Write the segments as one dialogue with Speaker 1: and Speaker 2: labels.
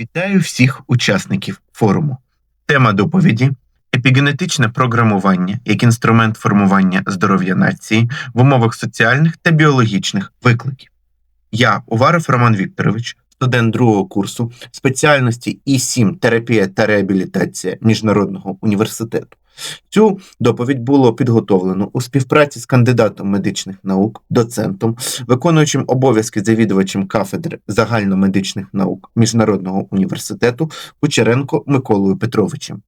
Speaker 1: Вітаю всіх учасників форуму. Тема доповіді епігенетичне програмування як інструмент формування здоров'я нації в умовах соціальних та біологічних викликів. Я, Уваров Роман Вікторович, студент другого курсу спеціальності І7 терапія та реабілітація Міжнародного університету. Цю доповідь було підготовлено у співпраці з кандидатом медичних наук, доцентом, виконуючим обов'язки завідувачем кафедри загальномедичних наук Міжнародного університету Кучеренко Миколою Петровичем.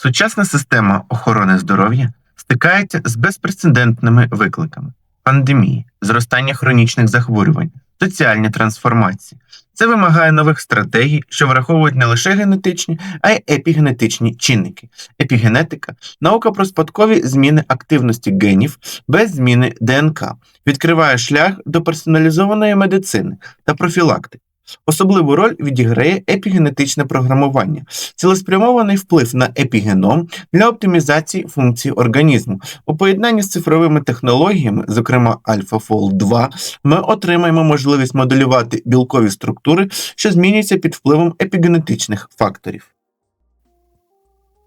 Speaker 1: Сучасна система охорони здоров'я стикається з безпрецедентними викликами: пандемії, зростання хронічних захворювань, соціальні трансформації. Це вимагає нових стратегій, що враховують не лише генетичні, а й епігенетичні чинники. Епігенетика наука про спадкові зміни активності генів без зміни ДНК, відкриває шлях до персоналізованої медицини та профілактики. Особливу роль відіграє епігенетичне програмування, цілеспрямований вплив на епігеном для оптимізації функцій організму. У поєднанні з цифровими технологіями, зокрема AlphaFold 2, ми отримаємо можливість моделювати білкові структури, що змінюються під впливом епігенетичних факторів.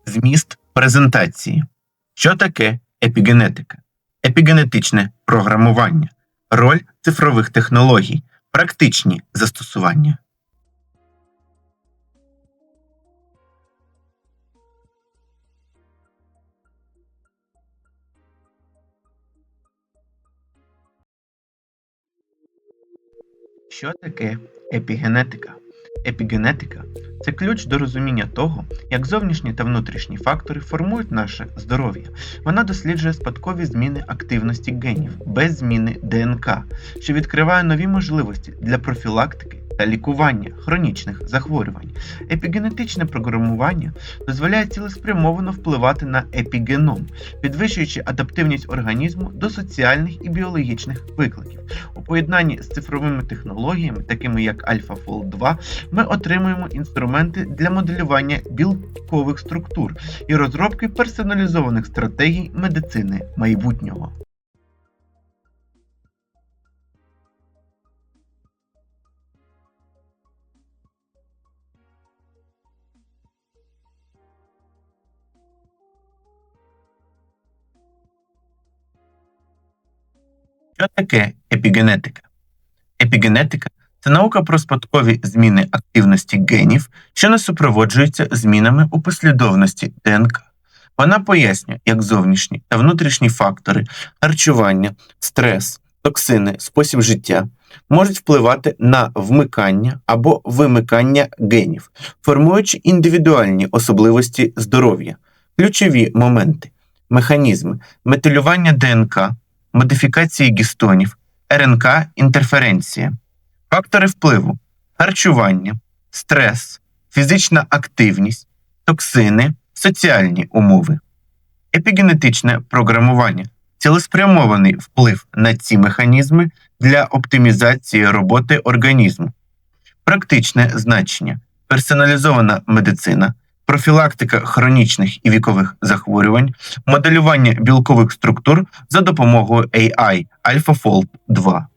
Speaker 1: Зміст презентації. Що таке епігенетика? Епігенетичне програмування, роль цифрових технологій, практичні застосування. Що таке епігенетика? Епігенетика це ключ до розуміння того, як зовнішні та внутрішні фактори формують наше здоров'я. Вона досліджує спадкові зміни активності генів без зміни ДНК, що відкриває нові можливості для профілактики та лікування хронічних захворювань. Епігенетичне програмування дозволяє цілеспрямовано впливати на епігеном, підвищуючи адаптивність організму до соціальних і біологічних викликів. У поєднанні з цифровими технологіями, такими як AlphaFold 2, ми отримуємо інструменти для моделювання білкових структур і розробки персоналізованих стратегій медицини майбутнього. Що таке епігенетика? Епігенетика це наука про спадкові зміни активності генів, що не супроводжуються змінами у послідовності ДНК. Вона пояснює, як зовнішні та внутрішні фактори харчування, стрес, токсини, спосіб життя можуть впливати на вмикання або вимикання генів, формуючи індивідуальні особливості здоров'я, ключові моменти, механізми метилювання ДНК, модифікації гістонів, РНК інтерференція, фактори впливу, харчування, стрес, фізична активність, токсини, соціальні умови, епігенетичне програмування, цілеспрямований вплив на ці механізми для оптимізації роботи організму, практичне значення, персоналізована медицина. Профілактика хронічних і вікових захворювань, моделювання білкових структур за допомогою AI AlphaFold 2.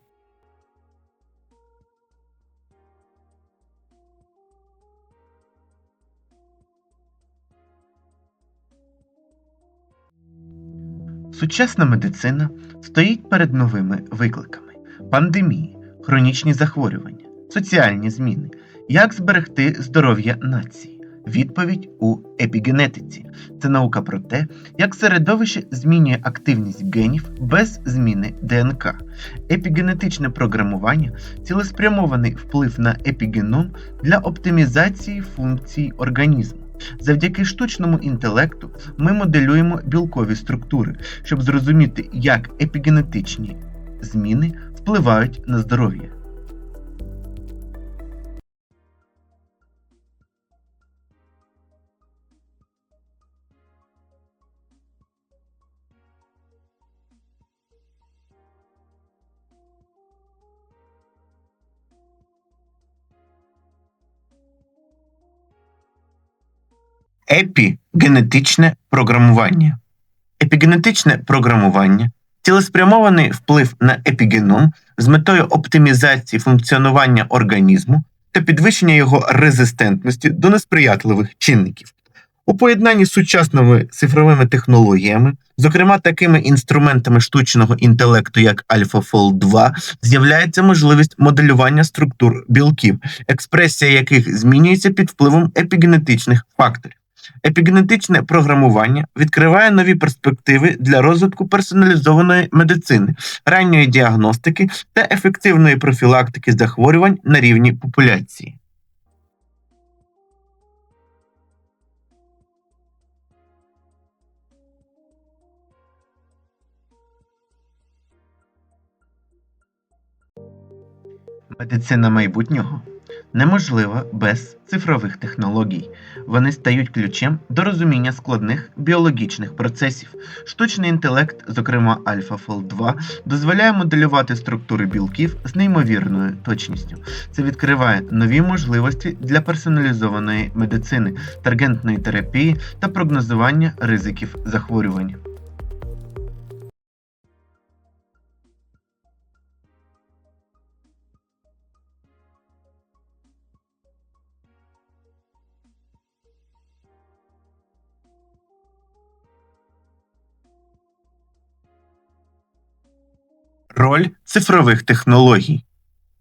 Speaker 1: Сучасна медицина стоїть перед новими викликами: пандемії, хронічні захворювання, соціальні зміни, як зберегти здоров'я нації. Відповідь у епігенетиці це наука про те, як середовище змінює активність генів без зміни ДНК. Епігенетичне програмування цілеспрямований вплив на епігеном для оптимізації функцій організму. Завдяки штучному інтелекту ми моделюємо білкові структури, щоб зрозуміти, як епігенетичні зміни впливають на здоров'я. Епігенетичне програмування. Епігенетичне програмування цілеспрямований вплив на епігеном з метою оптимізації функціонування організму та підвищення його резистентності до несприятливих чинників. У поєднанні з сучасними цифровими технологіями, зокрема такими інструментами штучного інтелекту, як AlphaFold 2, з'являється можливість моделювання структур білків, експресія яких змінюється під впливом епігенетичних факторів. Епігенетичне програмування відкриває нові перспективи для розвитку персоналізованої медицини, ранньої діагностики та ефективної профілактики захворювань на рівні популяції. Медицина майбутнього неможлива без цифрових технологій. Вони стають ключем до розуміння складних біологічних процесів. Штучний інтелект, зокрема AlphaFold 2, дозволяє моделювати структури білків з неймовірною точністю. Це відкриває нові можливості для персоналізованої медицини, таргентної терапії та прогнозування ризиків захворювань. Роль цифрових технологій.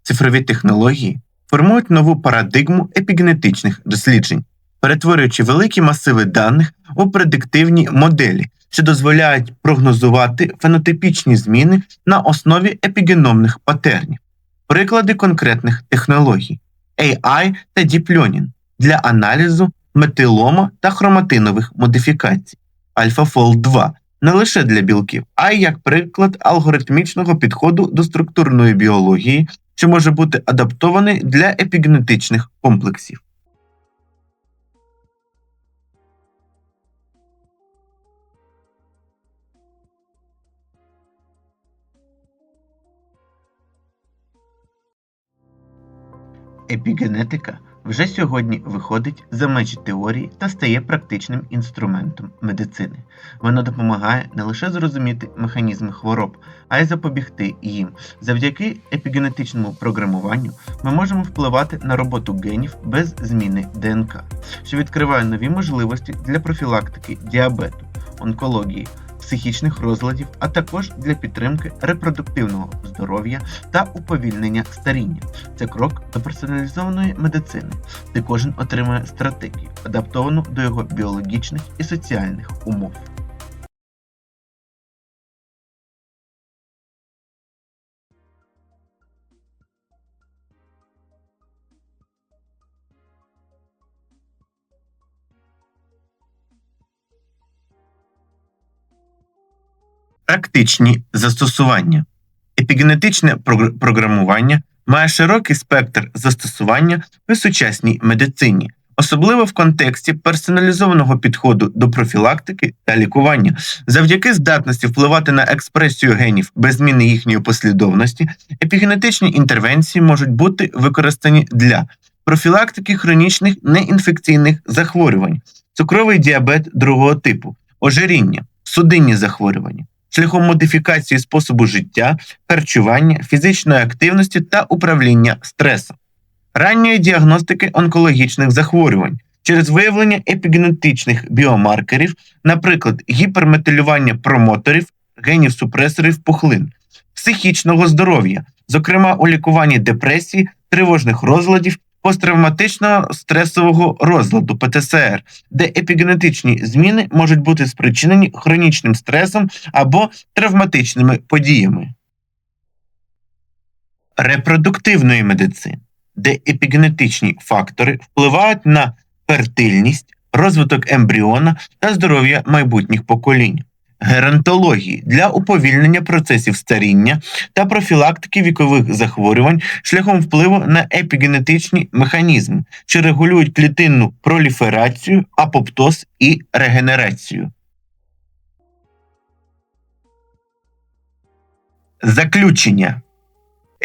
Speaker 1: Цифрові технології формують нову парадигму епігенетичних досліджень, перетворюючи великі масиви даних у предиктивні моделі, що дозволяють прогнозувати фенотипічні зміни на основі епігеномних патернів, приклади конкретних технологій AI та Deep Learning для аналізу метилома та хроматинових модифікацій, AlphaFold 2 не лише для білків, а й як приклад алгоритмічного підходу до структурної біології, що може бути адаптований для епігенетичних комплексів. Епігенетика вже сьогодні виходить за межі теорії та стає практичним інструментом медицини. Вона допомагає не лише зрозуміти механізми хвороб, а й запобігти їм. Завдяки епігенетичному програмуванню ми можемо впливати на роботу генів без зміни ДНК, що відкриває нові можливості для профілактики діабету, онкології психічних розладів, а також для підтримки репродуктивного здоров'я та уповільнення старіння. Це крок до персоналізованої медицини, де кожен отримує стратегію, адаптовану до його біологічних і соціальних умов. Практичні застосування. Епігенетичне програмування має широкий спектр застосування у сучасній медицині, особливо в контексті персоналізованого підходу до профілактики та лікування, завдяки здатності впливати на експресію генів без зміни їхньої послідовності, епігенетичні інтервенції можуть бути використані для профілактики хронічних неінфекційних захворювань, цукровий діабет другого типу, ожиріння, судинні захворювання шляхом модифікації способу життя, харчування, фізичної активності та управління стресом, ранньої діагностики онкологічних захворювань через виявлення епігенетичних біомаркерів, наприклад, гіперметилювання промоторів, генів супресорів пухлин, психічного здоров'я, зокрема у лікуванні депресії, тривожних розладів, посттравматичного стресового розладу ПТСР, де епігенетичні зміни можуть бути спричинені хронічним стресом або травматичними подіями. Репродуктивної медицини, де епігенетичні фактори впливають на фертильність, розвиток ембріона та здоров'я майбутніх поколінь. Геронтології для уповільнення процесів старіння та профілактики вікових захворювань шляхом впливу на епігенетичні механізми, що регулюють клітинну проліферацію, апоптоз і регенерацію. Заключення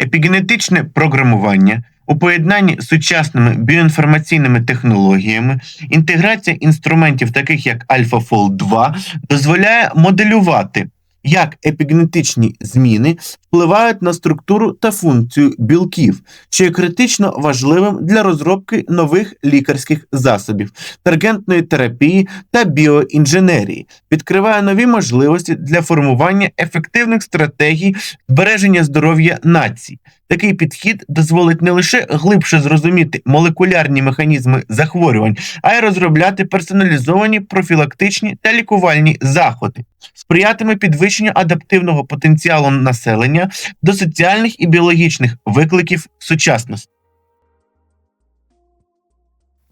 Speaker 1: Епігенетичне програмування у поєднанні з сучасними біоінформаційними технологіями, інтеграція інструментів, таких як AlphaFold 2, дозволяє моделювати, як епігенетичні зміни впливають на структуру та функцію білків, що є критично важливим для розробки нових лікарських засобів, таргентної терапії та біоінженерії, відкриває нові можливості для формування ефективних стратегій збереження здоров'я націй. Такий підхід дозволить не лише глибше зрозуміти молекулярні механізми захворювань, а й розробляти персоналізовані профілактичні та лікувальні заходи, сприятиме підвищенню адаптивного потенціалу населення до соціальних і біологічних викликів сучасності.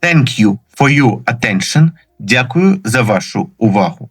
Speaker 1: Thank you for your attention. Дякую за вашу увагу.